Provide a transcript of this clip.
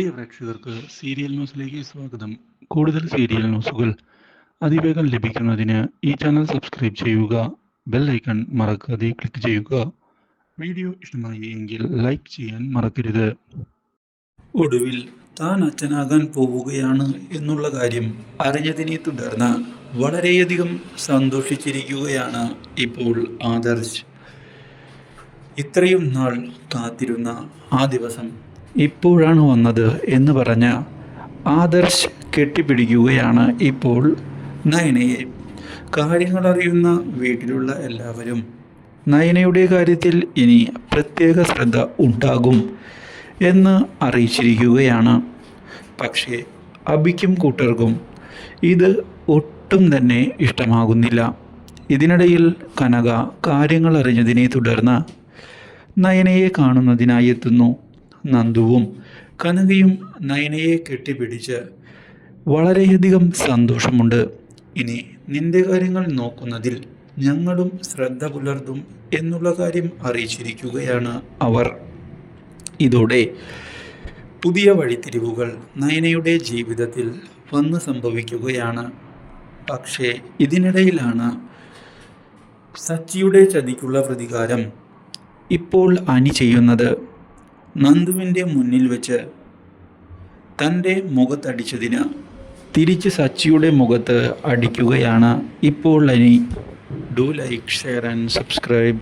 പ്രിയ പ്രേക്ഷകർക്ക് സീരിയൽ ന്യൂസിലേക്ക് സ്വാഗതം. കൂടുതൽ സീരിയൽ ന്യൂസുകൾ അതിവേഗം ലഭിക്കുന്നതിന് ഈ ചാനൽ സബ്സ്ക്രൈബ് ചെയ്യുക ബെൽ ഐക്കൺ മറക്കാതെ ക്ലിക്ക് ചെയ്യുക. വീഡിയോ ഇഷ്ടമായി എങ്കിൽ ലൈക്ക് ചെയ്യാൻ മറക്കരുത്. ഒടുവിൽ താൻ അച്ഛനാകാൻ പോവുകയാണ് എന്നുള്ള കാര്യം അറിഞ്ഞതിനെ തുടർന്ന് വളരെയധികം സന്തോഷിച്ചിരിക്കുകയാണ് ഇപ്പോൾ ആദർശ്. ഇത്രയും നാൾ കാത്തിരുന്ന ആ ദിവസം ഇപ്പോഴാണ് വന്നത് എന്ന് പറഞ്ഞ് ആദർശ് കെട്ടിപ്പിടിക്കുകയാണ് ഇപ്പോൾ നയനയെ. കാര്യങ്ങളറിയുന്ന വീട്ടിലുള്ള എല്ലാവരും നയനയുടെ കാര്യത്തിൽ ഇനി പ്രത്യേക ശ്രദ്ധ ഉണ്ടാകും എന്ന് അറിയിച്ചിരിക്കുകയാണ്. പക്ഷേ അബിക്കും കൂട്ടർക്കും ഇത് ഒട്ടും തന്നെ ഇഷ്ടമാകുന്നില്ല. ഇതിനിടയിൽ കനക കാര്യങ്ങൾ അറിഞ്ഞതിനെ തുടർന്ന് നയനയെ കാണുന്നതിനായി എത്തുന്നു. നന്ദുവും കനകയും നയനയെ കെട്ടിപ്പിടിച്ച് വളരെയധികം സന്തോഷമുണ്ട്. ഇനി നിന്റെ കാര്യങ്ങൾ നോക്കുന്നതിൽ ഞങ്ങളും ശ്രദ്ധ പുലർത്തും എന്നുള്ള കാര്യം അറിയിച്ചിരിക്കുകയാണ് അവർ. ഇതോടെ പുതിയ വഴിത്തിരിവുകൾ നയനയുടെ ജീവിതത്തിൽ വന്ന് സംഭവിക്കുകയാണ്. പക്ഷേ ഇതിനിടയിലാണ് സച്ചിയുടെ ചതിക്കുള്ള പ്രതികാരം ഇപ്പോൾ അനി ചെയ്യുന്നത്. നന്ദുവിന്റെ മുന്നിൽ വെച്ച് തന്റെ മുഖത്തടിച്ചതിന് തിരിച്ച് സച്ചിയുടെ മുഖത്ത് അടിക്കുകയാണ്. ഇപ്പോൾ അനി do like share and subscribe